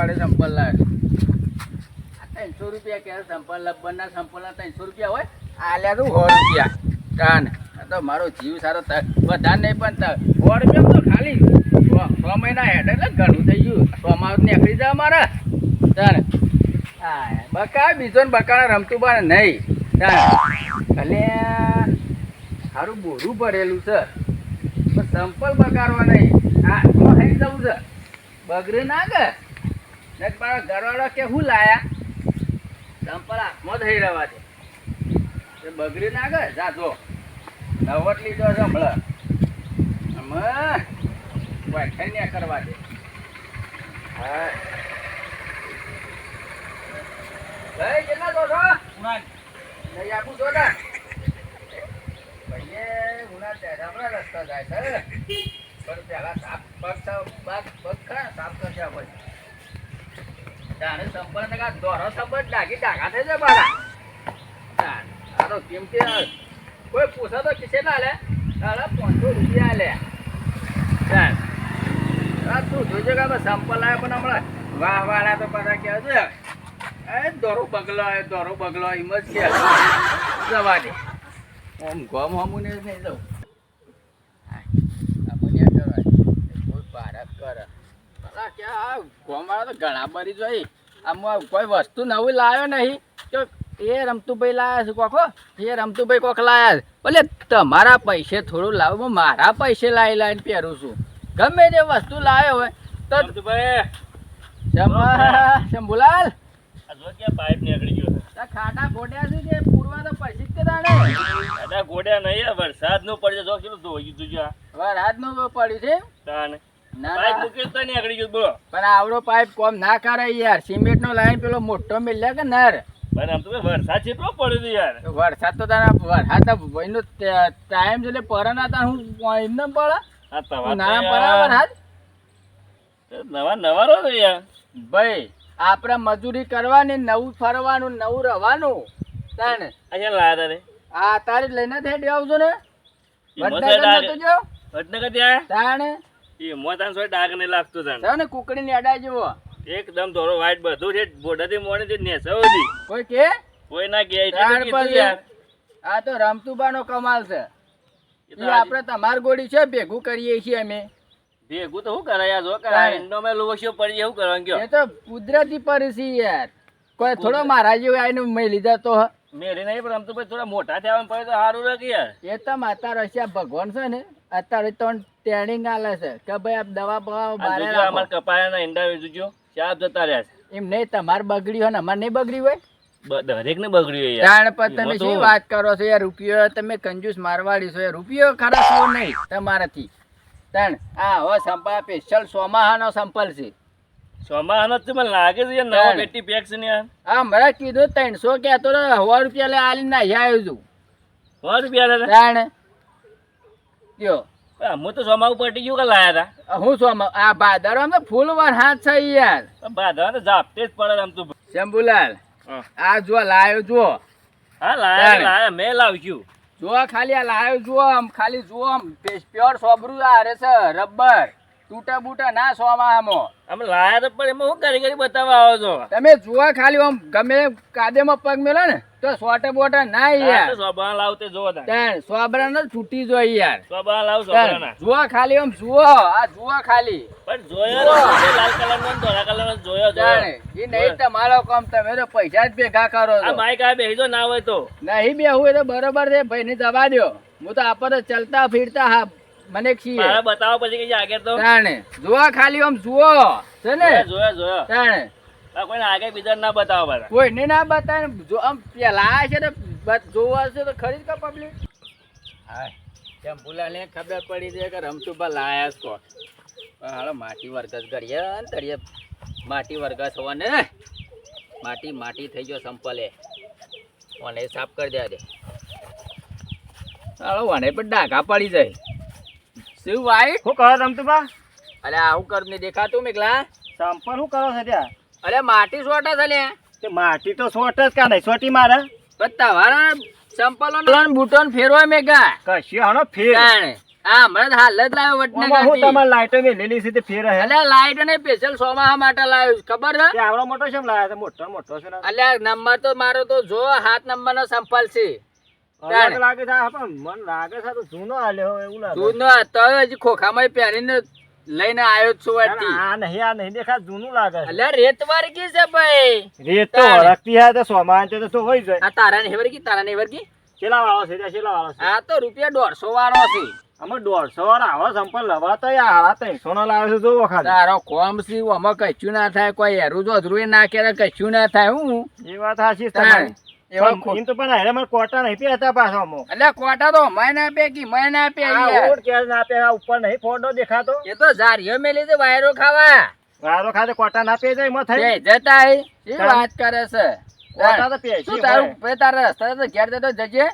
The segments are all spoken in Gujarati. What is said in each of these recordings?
પાડે સંપલ લાવે ત્રણસો રૂપિયા કે સંપલ લબ્બરના સંપલ ત્રણસો રૂપિયા હોય? આલ્યા તું સો રૂપિયા. કાન તો મારો જીવ સારો વધારે નહીં પણ સો રૂપિયા તો ખાલી છ- મહિના હેઠ એટલે ઘણું થઈ ગયું. સોમાં નીકળી જાય મારા હા બકા બીજો ને બકાના રમતું પણ નહીં. એટલે સારું બોરું ભરેલું છે, પણ સંપલ બગાડવા નહીં. હા જવું છે. બગડે ના કે? મારા ઘરવાળા કે હું લાયા? સંપલ હાથમાં થઈ રહેવા દે. એ બગડી ના કે જા નવટ લીધો છે વાઠાઈ ને કરવા દે. હા. ભાઈ કેટલા દો છો? નહીં આપું છો ને. ભાઈએ ઉના તેડામણા રસ્તા જાય છે. પણ પહેલા સાફ પગ સાફ પગ ખરા સાફ કરશે આપણે તારે સંપર્ક કા દોરો સંપર્ક ડાગી ડાગા થઈ જાય મારા આ તો કેમ કે, કોઈ પૂછે તો કિસે લે. તારા પાંચસો રૂપિયા લે. આ તું જોજે કે સંપલ લાવે પણ હમણાં વાહ વાળા તો બધા કહે છે, એ દોરો બગલો, એ દોરો બગલો, એમ જ કે. જવા દે ઓમ ગમ હમું નહીં જવું અમને કરાય કોઈ ભારત કરે ભલા કે આ ગોમાળા તો ઘણા બરી જોઈ આમાં કોઈ વસ્તુ નવી લાવ્યો નહીં. તો એ રમતુભાઈ લાયા છે કોકો એ રમતુભાઈ કોક લાયા છે. ભલે તમારા પૈસે થોડું લાવો હું મારા પૈસે લાવી લાવીને પહેરું છું. ગમે તે વસ્તુ લાવ્યો હોય તો શંભા- શંભુલાલ? ખાડા ગોડ્યા છે કે પૂરવા તો પૈસે જ તે ગોડ્યા નહીં વરસાદનું પડે જો કેટલું ધોઈ છે આ. પડ્યું છે. તાને. પણ આવડો પાઇપ કોમ ના કરે યાર. સિમેન્ટ નો લાઈન પેલો મોટો મિલ્યા કે નર? પણ આમ તો વરસાદ કેટલો પડ્યો યાર. વરસાદ તો તારા વરસાદ તો ભાઈનો ટાઈમ છે એટલે પરન હતા હું એમને પડે આ તવા તો નાના યાર. વરસાદ. નવા નવારો છે યાર. ભાઈ આપણે મજૂરી કરવાની નવું ફરવાનું નવું રહેવાનું. તાણ. અહીંયા લાયા આ તારી લઈને થઈ આવજો ને? વડનગર ત્યાં? તાણ. એ મોટા સોય ડાઘ નહીં લાગતું તાને. જાવ ને કુકડીની અડા જેવો. એકદમ ધોરો વાઈટ બધું છે. બોડાથી મોડે થી નેસો સુધી. કોઈ કે? કોઈ ના કહે એટલે તો કીધું પછી યાર. આ તો રમતુબાનો કમાલ છે. આપણે તમાર ગોળી છે ભેગું કરીએ છીએ અમે. ભેગું તો શું કરાય જો કરાય. ઇન્ડો મેં લોસ્યો પડી એવું કરવાનું કયો? એ તો કુદરતી પરિસ્થિતિ યાર. કોઈ થોડો મારા જેવો આઈને મેં લીધા તો. મેરી નહીં પણ આમ તો ભાઈ થોડા મોટા થયા પડે તો સારું રહે યાર? એ તો માતા રશિયા ભગવાન છે ને. અત્યારે તો ટ્રેનિંગ આલે છે કે ભાઈ આપ દવા બવા આ બારે. અમાર કપાયાના ઈંડા જોજો શાપ જતા રહ્યા છે. એમ નહીં તમારે બગડી હોય ને અમારે નહીં બગડી હોય? દરેક ને બગડ્યું યાર. જાણ પર તમે શું વાત કરો છો યાર રૂપિયો તમે કંજૂસ મારવાડી છો રૂપિયો ખરા છો નહીં તમારાથી? ત્રણ આ હો સંપા સ્પેશિયલ સોમાહાનો સંપલ છે. સોમાહાનો જ મને લાગે છે યાર નવો. પેટી પેક છે ને યાર. આ મારા કીધું ત્રણસો કહેતો તો હવા રૂપિયા લે આલી ના આવ્યો છું. સો રૂપિયા લે તાણ કયો હું તો સોમા ઉપર પટી ગયું કે લાયા હતા હું સોમા? આ ભાદરમાં તો ફૂલ વરસાદ છે યાર. બાધા તો ઝાપટે જ પડે આમ તો. શંભુલાલ. આ જો લાયો જો હા લાયા. લાયા મેં લાવ્યું જો ખાલી આ લાયો જો આમ ખાલી જો આમ. પ્યોર સોબરું આ છે રબર. તૂટા બૂટા ના સોમાં આમો. અમે લાયા તો પણ એમાં શું કરી કરી બતાવવા આવો છો? તમે જોવા ખાલી આમ ગમે કાદેમાં પગ મેલો ને તો સોટે બોટા ના યાર. તો લાવ તે જોવો તાણે. સોબરા ને છૂટી જો યાર. સોબરા લાવ સોબરા જુઓ ખાલી આમ જુઓ આ જોવા ખાલી. પણ જોયો લાલ કલર નો ધોળા કલરનો જોયો તાણે એ નહીં તમારો કામ તમે તો પૈસા જ ભેગા કરો આ છો માઈક આ બેસી જો ના હોય તો. નહીં બેહું એ તો બરોબર છે ભાઈ ને જવા દો હું તો આપણે ચલતા ફીરતા હા મને છીએ મારા બતાવો પછી કઈ આગળ તો. તાણે. જોવા ખાલી આમ જુઓ. છે ને? જોયો જોયો જોયો. તાણે. કોઈને આગળ બીજા ના બતાવો બધા. કોઈને ના બતાવે ને. જો આમ પેલા છે ને જોવા છે તો ખરી કા પબ્લિક હા તેમ ભૂલાને ખબર પડી છે કે રમતુભા લાયા છો. હાલો માટી વર્ગસ ઘડીએ ને માટી વર્ગસ હોવાને માટી માટી થઈ ગયો સંપલે. ઓને સાફ કરી દે. હાલો ઓને પણ ડાઘા પડી જાય. શું વાઈટ શું કરો રમતુભા અરે આવું કર ને દેખાતું મેઘલા? સંપલ શું કરો છો ત્યાં? અરે માટી સોટા છે લે તે માટી તો સોટ જ કા નહીં? સોટી મારે? પણ વારા સંપલો બૂટો ફેરવા મેઘા કશી હણો ફેર? હા હમણાં હાલ જ લાવ્યો આમાં હું તમાર લાઈટો મે લેલી છે તે ફેર હે? અલ્યા લાઈટ ને સ્પેશિયલ સોમા માટે લાવ્યો ખબર છે? આવડો મોટો છે લાયા મોટો મોટો છે ને? અલ્યા નંબર તો મારો તો જો હાથ નંબર નો સંપલ છે. લાગે છે પણ મન લાગે છે તો જૂનો આલ્યો એવું લાગે. તું તો હજી ખોખામાં પહેરીને લઈને આવ્યો છું ના, આ નહીં આ નહીં દેખા જૂનું લાગે અલ્યા રેત વર્ગી છે ભાઈ. રેત તો હરકતી હે તો સોમાન તો તો હોય જાય? આ તારા ને વર્ગી તારા ને વર્ગી કેટલા વાળો છે ત્યાં કેટલા વાળો છે? આ તો રૂપિયા દોઢસો વાળો છે. અમે દોઢસો વાળા આવા સંપલ લવા તો ત્રણસો નો લાવે છે તારો કોમ સી આમાં કશું ના થાય કોઈ હેરું જો અધરું ના કરે કશું ના થાય હું? એ વાત સાચી થાય તમારી. એવા પણ ખો- એમ તો પણ હારે મને કોટા નહીં પહેરતા પાછો અમો. અલ્યા કોટા તો મય ના પે કી મય ના પે આ યાર. ઊંટ ના પહેરે, આ ઉપર નહીં ફોટો દેખાતો. એ તો મેલી છે વાયરો ખાવા. વાયરો ખાતે કોટા ના એમાં થઈ જતા એ વાત કરે છે. કોટા તો પહેરશે શું તારું બે તારા રસ્તા તો ઘેર જતો જજે?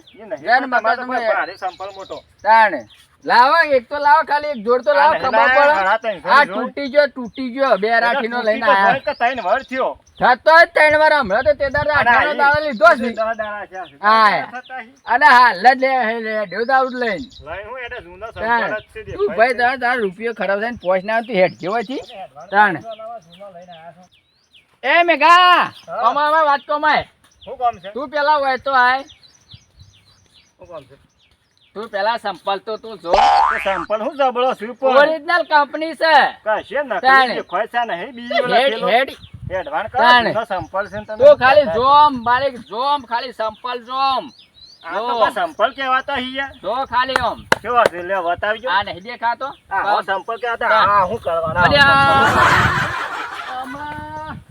સંપલ મોટો. તાણે. લાવો એક તો લાવો ખાલી એક જોડ તો લાવો ખબર પડે. આ તૂટી ગયો તૂટી ગયો બે રાઠી નો લઈને તો આયા. ત્રણ વર થયો. થતો જ ત્રણ વાર હમણાં તો તે આઠાનો દાડો લીધો છે. હા. અને હાલ જ લે હે લે દેવદાઉદ લઈને. લઈ હું એટલે જૂનો સંપલ જ છે, તું ભાઈ. તારા તારા રૂપિયો ખરાબ થઈને પોચ ના આવતી હેઠ કેવો છે છો. એ મેઘા. કમાવા વાત કમાય. શું કામ છે? તું પેલા હોય તો આય. શું કામ છે? તું પેલા સંપલ તો તું જો. સંપલ હું જબળો છું ઓરિજિનલ કંપની છે. કશે. નકલી છે નહીં બીજી ઓલા હેડ હેડ. એડવાન કરો. સંપલ છે તમે તું ખાલી જોમ બારીક જોમ ખાલી સંપલ જોમ. આ તો જો. સંપલ કહેવાતા હી જો ખાલી ઓમ કેવો છે લે બતાવજો. આ નહીં દેખાતો? આ સંપલ કહેવાતા હા હું કરવાના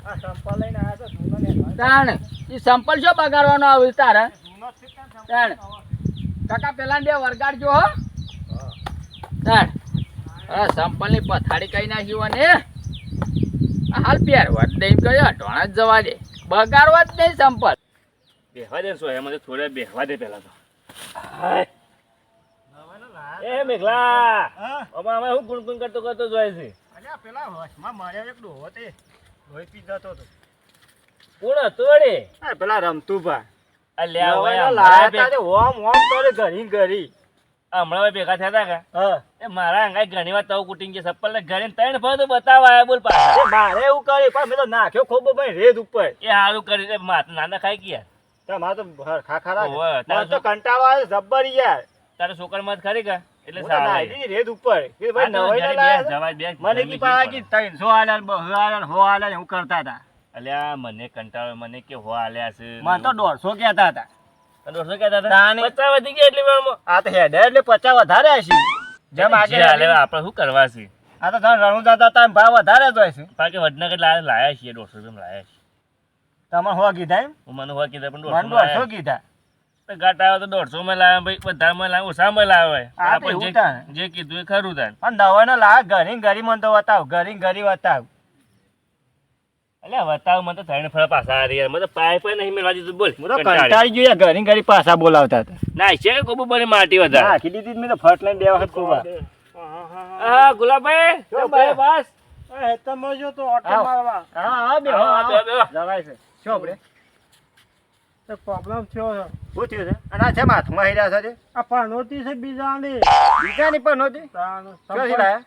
આ સંપલ. લઈને આયા તો તાણ. ઈ સંપલ જો બગાડવાનો આવે તારે જ. તાણ. કાકા પેલા બે વરગાડજો હો. હા સંપલની પથારી કઈ નાખી અને ને? હાલ પ્યાર વાત દઈ ગયો અટવાણા જ જવા દે. બગાડવા જ નહીં સંપલ. બેહવા દે સો એમાં થોડે બેહવા દે પેલા તો. એ મેઘલા. હા? અમે હું ગુણગુણ કરતો કરતો જોઈએ છે? અરે પેલા હોશમાં માર્યો એક ડોહો તે. લોહી પી જતો હતો. કોણ હતો? પેલા રમતું નવાઈનો હમણાં ભેગા થયા હતા કે? મારા અંગાઈ ઘણી વાર તવ સપ્પલ ને ઘરે ત્રણ ફરો તો બતાવવા બોલ પાછા. મારે એવું કર્યું પણ મેં તો નાખ્યો ખોબો ભાઈ રેત ઉપર. એ સારું કરી માથ નાના ખાઈ ગયા. તમારે તો ખા ખરા તારે તો કંટાળો આવે જબ્બર યાર. તારે છોકર મત ખરી કે? એટલે હું સારું રેત ઉપર. કે ભાઈ નવાઈ ના લાયા છે. મને કી પાડા કેવી કી ત્રણસો આલ્યા ને બસો આલ્યા ને સો આલ્યા ને એવું કરતા હતા અલ્યા મને કંટાળો મને કે હો આલ્યા છે. મને તો દોઢસો કહેતા હતા. દોઢસો કહેતા હતા? પચાસ વધી ગયા એટલી વારમાં આ તો હેડે એટલે પચાસ વધારે હશે. જેમ આગળ આપણે શું કરવા છે? આ તો તમે રણુ દાદા એમ ભાવ વધારે જ હોય છે. બાકી વડનગર લાયા છીએ દોઢસો રૂપિયા લાયા છીએ. તમારે હો કીધા એમ? હું મને હો કીધા પણ દોઢસો કીધા. તો ઘાટ આવે તો દોઢસો માં લાવે ભાઈ માં લાવે ઓછા માં લાવે જે- કીધું એ ખરું થાય પણ દવાનો લાગ ઘરી ઘરી મને તો બતાવ ઘરી ઘરી બતાવ. અલ્યા બતાવ મને તો ત્રણ ફળા પાછા હારી યાર મને તો પાય નહીં મેળવા દીધું. બોલ હું તો કંટાળી. કંટાળી ગયો યાર ઘરી ઘરી પાછા બોલાવતા હતા. ના છે કે કોબુ બની માટી વધારે નાખી દીધી મેં તો ફટ લઈને બે વખત ખોબા હા ગુલાબભાઈ જો જો ભાઈ, ભાઈ બસ. તમે જો તો ઓટો મારવા. હા હા બે હા, હા બે, બે. જવાય છે. શું આપણે? તો પ્રોબ્લેમ થયો છે. શું થયું છે? અને આ છે હાથમાં હેર્યા છે આ પનોતી છે બીજાની. બીજાની સંપર્ક.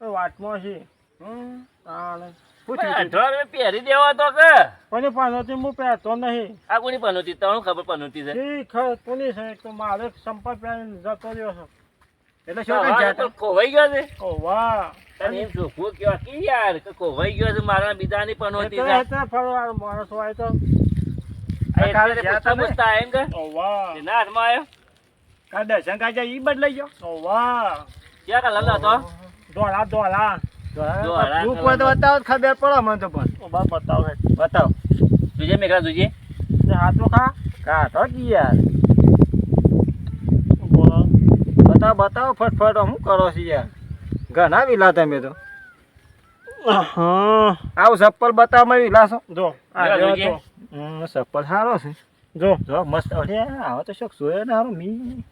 વાતમાં છે. હમ. તાણ? અઢાર પહેરી દેવા તો કે. પણ પનોતી? હું પહેરતો નહીં. આ કોની પનોતી? તને ખબર પનોતી છે? એ કોની છે? તો મારે સંપર્ક જતો રહ્યો છે. એટલે શું હા, કાંઈ ખોવાઈ ગયો છે? ઓ તને એમ ચોખ્ખું કહેવા કે યાર કે ખોવાઈ ગયો છે મારા બીજાની પનોતી છે? એટલે ફરવા માણસ હોય તો. કાલે પૂછતા પૂછતા એમ કે? હાથમાં આવ્યો? જાય ઈ બદલાઈ ગયો? ઓ વાહ. ક્યાં કલર હતો? દોડા દોડા જો હરા તું કોઈ તો બતાવો ખબર પડે મને તો પણ. ઓ બા બતાવ હે બતાવ. જોજે મેઘરા જોજે. હાથો ખા. કી યાર. બોલો. બતાવો બતાવો ફટફટ હું કરો છો યાર? ઘણા વિલા તમે તો. હા. આવું ચપ્પલ બતાવમાં વિલાસો જો. તો. ચપ્પલ સારો છે. જો. જો મસ્ત. અરે આવો તો શોખ સોયો ને હારો મી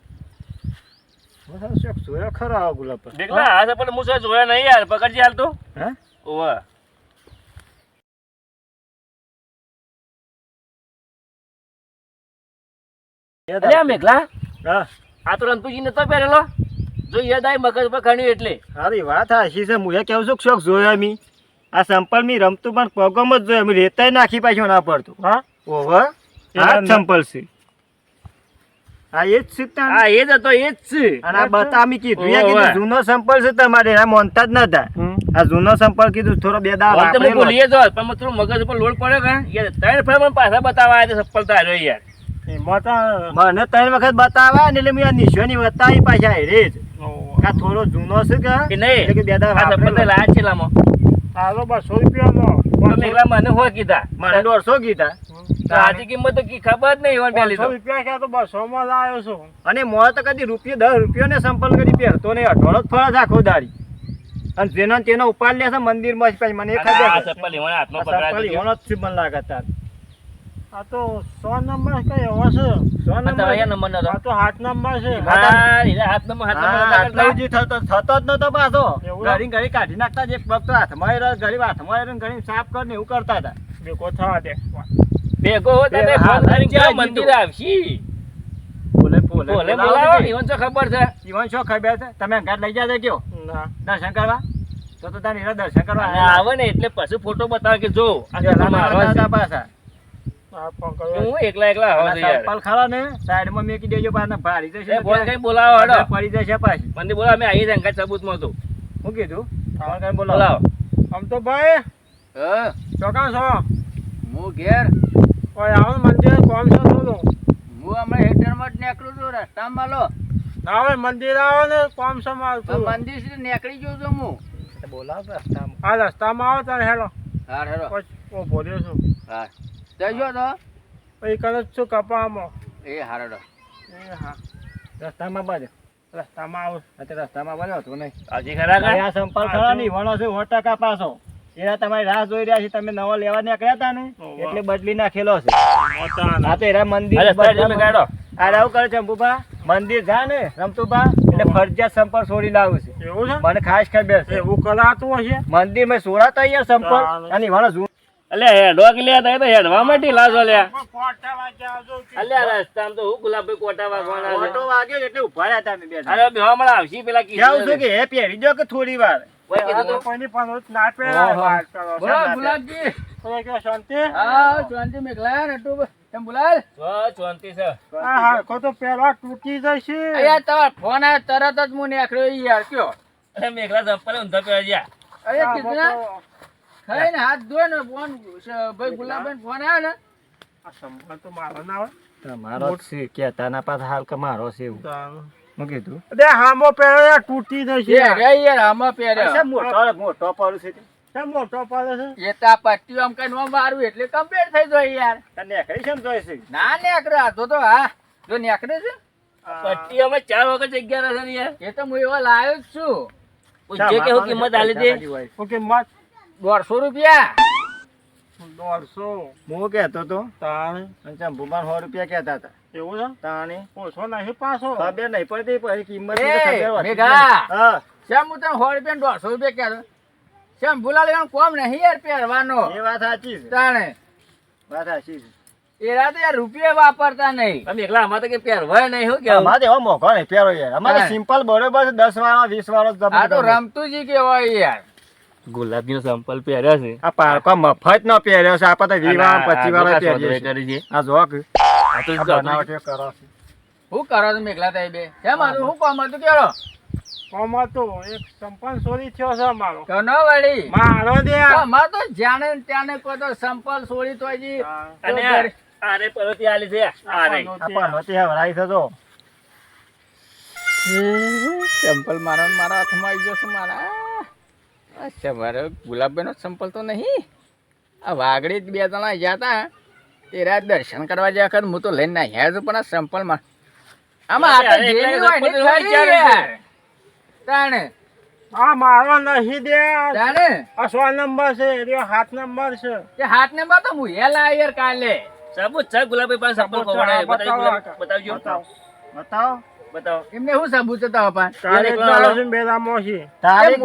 ખરો આવો ગુલાબ પર. પણ જોયા નહીં યાર. પકડજે હાલ તો. હે? ઓવે. અલ્યા મેઘલા હા. આ તો રંતુજી નતો પહેરેલો? જો યાદ આવી મગજ પર ખણ્યું એટલે. હારી વાત હાશી છે હું એ કેવું છું શોખ જોયા મી? આ સંપલ મી રમતું પણ પગમ જ જોયા મી. રેતાય નાખી પાછો ના પડતું. હા? ઓવર આ સંપલ છે. આ એ જ છે હા એ જ હતો એ જ છે. અને આ બતા મી કીધું. એ કીધું જૂનો સંપલ છે તમારે આ મોનતા જ નતા. આ જૂનો સંપલ કીધું થોડો બે દા હું જો પણ થોડું મગજ ઉપર લોડ પડે કે યાર ત્રણ ફેર મને પાછા બતાવવા આવ્યા ચપ્પલ તાર્યો યાર. મને ત્રણ વખત બતાવ્યા ને એટલે મેં ની નિશાની બતાવી પાછા એ જ. આ થોડો જૂનો છે કે? નહીં? કે બે દા તો લાયા છે લામાં. હાલો બસો મેઘલા મને હોય કીધા. મને દોઢસો કીધા. આજે કિંમત તો ખબર જ નહીં હોય તો. રૂપિયા ક્યાં તો બસોમાં લાવ્યો છું. અને મોં તો કદી રૂપિયા દસ રૂપિયો ને સંપલ કરી પહેરતો નહીં. અઢોળો જ ફરજ આખો દાડી. અને જેનો તેનો ઉપાડ લે છે મંદિરમાં જ પછી મને એ ખબર ચપ્પલ હાથમાં જ લાગે તાર. આ તો સો નંબર કઈ એવો છે? નંબર? તમારા નંબર નતો. આ તો હાથ નંબર છે. હા એના હાથ નંબર હાથ હા, નંબર આટલો જી થતો થતો જ નતો પાછો. ઘડી ઘડી કાઢી નાખતા જ એક હાથમાં રહ્યો, ઘડી હાથમાં રહ્યો ને ઘડી સાફ કરીને એવું કરતા હતા. થવા દે. ભેગો બે ફોન કરીને જાય મંદિર આવશી? બોલે બોલે બોલે બોલાવો ઈવન છો ખબર છે? ઈવન છો ખબર છે? તમે ઘર લઈ જાજો કયો? દર્શન કરવા? તો તો તારી દર્શન કરવા આવે ને એટલે પછી ફોટો બતાવે કે જો આ પાછા આ હું એકલા એકલા આવો છું યાર. ચપ્પલ ખરા ને સાઈડમાં મેકી દેજો પાછા ભારી જશે ફોન કઈ બોલાવો હડો. પડી જશે પાછી. મને બોલાવો અમે આવી જાય સબૂતમાં હતું શું કીધું? ફોન બોલાવો. આમ તો ભાઈ હ. ચોકા છો હું ઘેર. ઓય આવો મંદિર કોમ છે થોડું હું હમણાં હેઠળમાં જ નીકળું છું રસ્તામાં લો ના હોય મંદિર આવો ને કોમ છો મારું તો મંદિર નીકળી જઉં છું હું. બોલાવો રસ્તામાં. આ રસ્તામાં આવો તારે હેલો. હા હેલો. ઓ બોલ્યો છું. હા. જજો તો? પછી કદાચ છું કપામાં એ હારો એ હા. રસ્તામાં બાજુ. રસ્તામાં આવો. અત્યારે રસ્તામાં બન્યો તું નહીં. હજી ખરા સંપર્ક ખરા નહીં વણો છે સો ટકા પાછો. એના તમારી રાહ જોઈ રહ્યા છે તમે નવો લેવા નીકળ્યા હતા ને? એટલે બદલી નાખેલો છે. આ તો એરા મંદિર આ રાવ કરે ચંપુભા. મંદિર જા ને રમતુભા. એટલે ફરજિયાત સંપર્ક છોડી લાવું છે. એવું છે? મને ખાસ ખબર છે. એવું કરાતું હશે? મંદિરમાં સોડા તો અહીંયા સંપર્ક અને વાળો જૂન અલે હેડો કે લે તો હેડવા માટે લાજો લે. કોટા વાગ્યા આવજો અલે રસ્તામાં તો હું ગુલાબભાઈ કોટા વાગવાના કોટો વાગ્યો એટલે ઊભા રહ્યા તમે બે અરે બે મળે આવશી પેલા કીધું કે હે પહેરી જો કે થોડી વાર? ફોન આવ્યો તરત જ હું નીકળ્યો યાર કયો? અરે મેઘલા ચપ્પલ ઊંધા પહેરવા ગયા અરે આ કીધું ને. લોકો- ખાઈને હાથ ધોય ને ફોન ભાઈ ગુલાબભાઈ ફોન આવ્યો ને. આ સંભાળ તો મારો ના હોય. તમારો છે કેતા ના પાછા હાલ કે મારો છે એવું. અરે હામો પહેરો તૂટી જશે યાર. આમાં પહેર્યો. મોટો મોટો પડું છે તે. મોટો પડે છે? એ તો પટ્ટીઓ આમ કઈ ન મારું એટલે કમ્પ્લીટ થઈ જાય યાર. તને એકડી છે ને જોઈ છે. ના નીકળે આતો તો તો હા. જો નીકળે છે? પટ્ટી અમે ચાર વખત જગ્યા રહેશે ને યાર. એ તો હું એવા લાવ્યો જ છું. પૂછજે કે હું કિંમત આલી દે. ઓકે મત દોઢસો રૂપિયા. દોઢસો. હું કહેતો તો તાણે. અને ચંપુમાં સો રૂપિયા કહેતા હતા. એવું છે? તાણી. ઓછો નહીં પાછો. ખબર નહીં પડતી પછી કિંમત એ, ની તો ખબર હોતી જ મેઘા. નહીં. હું તને સો રૂપિયા દોઢસો રૂપિયા કહેતો શ્યામ ભૂલા લેવાનું કોમ નહીં યાર પહેરવાનો. એ વાત સાચી છે. તાણે. વાત સાચી છે. એ રાતે યાર રૂપિયા વાપરતા નહીં. તમે એકલા તો કે પહેરવાય નહીં હું અમારે એવો મોઘો નહીં પહેરો યાર. અમારે સિમ્પલ બરોબર છે દસ વાળો વીસ વાળો જ આ તો કેવાય યાર. ગુલાબી નો સંપલ પહેર્યો છે. આ પારકો મફત નો પહેર્યો છે આપણે તો વીસ વાળો પચીસ વાળો આ કરી છે. આ જો કે આ તો બનાવટ એ કરો છે. તમે એકલા થાય બે. કેમ મારું શું કામ હતું કેળો? કોમાં તો એક સંપન્ન ચોરી થયો છે અમારો. કનો વળી મારો દે. અમાર તો જાણે ત્યાંને કોઈ તો સંપલ છોડી તો હજી અને આરે પરોતી આલી છે આરે. આ હવરાઈ છે સંપલ મારા ને મારા હાથમાં આવી જશે મારા. અચ્છા મારે ગુલાબભાઈ નો સંપલ તો નહીં. આ વાગડી જ બે જણા ગયા હતા તે રાત દર્શન કરવા ગયા કર હું તો લઈને ના આવ્યા છું પણ આ સંપલમાં. આમાં આ તો જેવી હોય ને સંપલ ખરી યાર. તાણે. આ મારો નહીં દે. તાણે. આ સો નંબર છે એ હાથ નંબર છે. તે હાથ નંબર તો હું હેલા યાર કાલે. સબૂત છે ગુલાબી પાસે સંપલ હા, બતાવજો બતાવજો. બતાવો. બતાવો. બતાવો. એમને શું સબૂત હતા બાપા તારે એકલા છે ને બેલામાં છે. તારીખ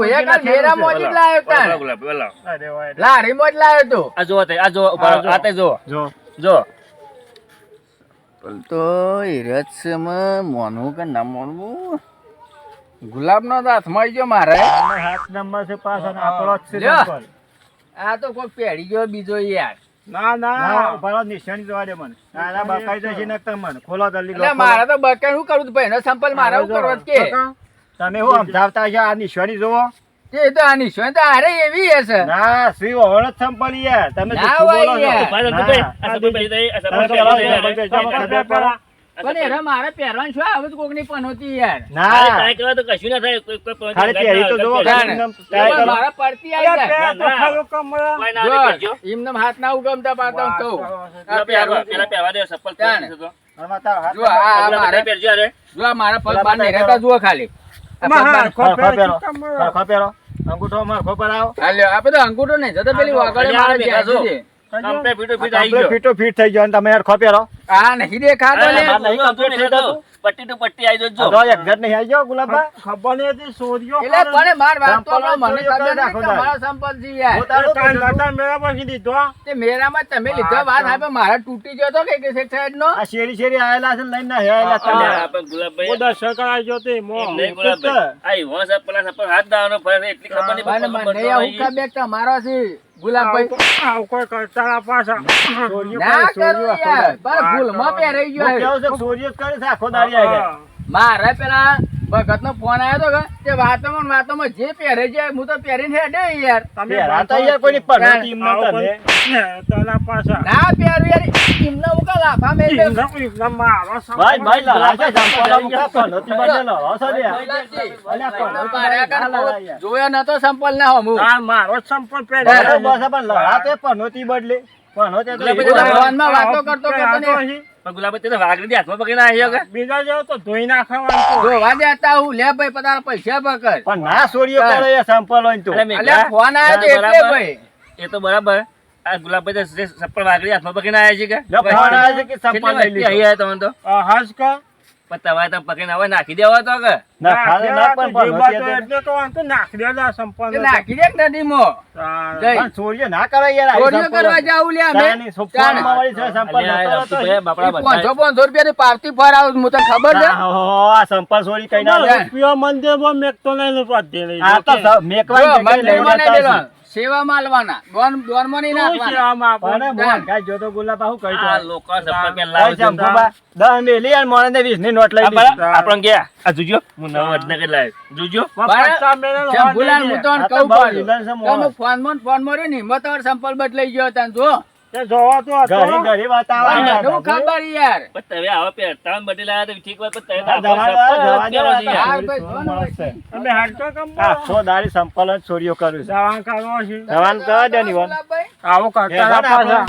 કાલ ગુલાબી બોલાવો. અરે વાય લારી મોજ લાયો તો. આ જો આ જો જો. આ તે જો જો જો. તો હિરતસમાં મોનવું કે ના મોનવું ગુલાબનો તો હાથમાં આવી ગયો મારે. હાથ નંબર છે પાછો આપણો જ છે આ તો કોઈ પેઢી ગયો બીજો યાર. ના ના, ના. રહો, નિશાની જોવા દે મને. નાના બકાઈ જશે ને તમને ખોલો જલ્દી એટલે. મારે તો બકાઈ શું કરું ભાઈ નો સંપલ મારા કરવો કે? તમે શું સમજાવતા છો? આ નિશાની જોવો તે તો આ નિશાન તો હારે એવી હશે. ના શ્રી ઓળખ સંપલ યાર તમે ના હોય સંપલ સંપલ. સંપલ. પણ એને મારે પહેરવાનું શું આવે તો કોકની પણ હોતી યાર? ના. ટ્રાય કરવા તો કશું ના થાય. કોઈ- કોઈ ખાલી પહેરી તો. ખાલી કરો. મારે પડતી આવી જાય. ના. ખરું કમળા. કોઈ. જો, એમને હાથ ના ઉગમતા પાડતા હું પેલા પહેરવા- દે, તાવ હાથ જો, આ- મારે પહેરજો હારે. જો મારા પગ બાર નહીં રહેતા જુઓ ખાલી. ખરખો પહેરો ખરખો પહેરો. અંગૂઠો માર ખબર આવો આ લ્યો, આ બધો અંગૂઠો નહીં જતો પેલી વાગડે મારે છો. કમ્પ્લેટ ફીટો ફીટ આવી ગયો. ફીટો ફીટ થઈ ગયો અને તમે હરખો પહેરો આ નહીં દેખાતો લે નહીં નહીં થતું. થતું. પટ્ટી ટુ પટ્ટી આવી જજો. તો ઘર નહીં આવી ગયો ગુલાબા ખબર નહીં હતી સોરીઓ એટલે પણ માર વાત તો મને જ ખબર રાખો તમારો સંપલ છે યાર હું કહું છું. નતા મેળા પછી દીધો તે મેરામાં તમે લીધો વાત આપે મારા તૂટી ગયો તો કે કે શેઠ નો આ શેરી શેરી આયેલા છે લઈને ના આયેલા તમે આપણે ગુલાબભાઈ હું દસ કરાઈ ગયો તે મો નહીં ગુલાબભાઈ. આઈ ઈવો સાહેબ પર હાથ દાવાનો ફરે એટલી ખબર નહીં મને મને આ હુક્કા બેગ તમારો છે ગુલાબભાઈ. આવું કોઈ કરતા પાછા. સોરીઓ ના કરે, યાર. પર પહેરાઈ ગયો છું? જ કરે છે આખો દાડી આવી ગયા. મારે પેલા ભગત નો ફોન આવ્યો તો કે તે વાતોમાં વાતોમાં જે પહેરે છે હું તો પહેરીને હેડે યાર તમે રાતા યાર કોઈની પનોતી એમ નતા ને. તલા પાછા ના પહેરું યાર એમને હું કા લાફા મેલ દે મારો ભાઈ ભાઈ લડાશે સંપોલા મુકા પનોતી બાજેલો. હસો દે. અલ્યા આ કાન ના. જોયો નતો સંપલ ના હમુ હા મારો સંપર્ક પહેરે બસ, પણ લડાતે પનોતી બદલે પનોતી તો ગુલાબી એવું તો ના. ફોનમાં વાતો કરતો કરતો ને પણ ગુલાબભાઈ તે તો હાથમાં પકડીને આવ્યો કે બીજા જેવો તો ધોઈ નાખવાનું જોવા દેતા હું લે ભાઈ પતારા પૈસા પકડ પણ ના સોરીઓ કરે એ સંપલ હોય તો. અરે ફોન આવ્યો તો એટલે બરાબર. ભાઈ એ તો બરાબર આ ગુલાબભાઈ સપ્પર વાઘરી હાથમાં પકડીને આવ્યા છે કે જો ફોન આવે છે કે સંપલ લઈ લીધો. તમને તો હાસ કા પણ તમારે તમે પકડીને આવે નાખી દેવા તો કે. નાખી દે. નદીમાં. ના કરે યાર આવી. કરવા જાવું લે અમે. પાંચસો પાંચસો રૂપિયા ની હું તો ખબર છે? આ હો, સોરી કઈ ના લે. રૂપિયો મંદિરમાં મેકતો નહીં જતા દોન નાખવાના. પણ કાંઈ ગુલાબા કહી આ લોકો લાવે મેલી અને મોણસને વીસની નોટ લઈ આ જોજો હું નવો જોજો તો કહું. વિલન છે તમે મોહન. ફોનમાં ને ને, એમાં સંપલ બદલાઈ ગયો તને જો જોવા તો ઘરે ઘરે વાત આવે ખબર યાર. પણ તમે બદલી ઠીક વાત પણ તમે જવા જવા કમ આખો દાડી ચોરીઓ જવાન કરવો છે જવાન પાછા.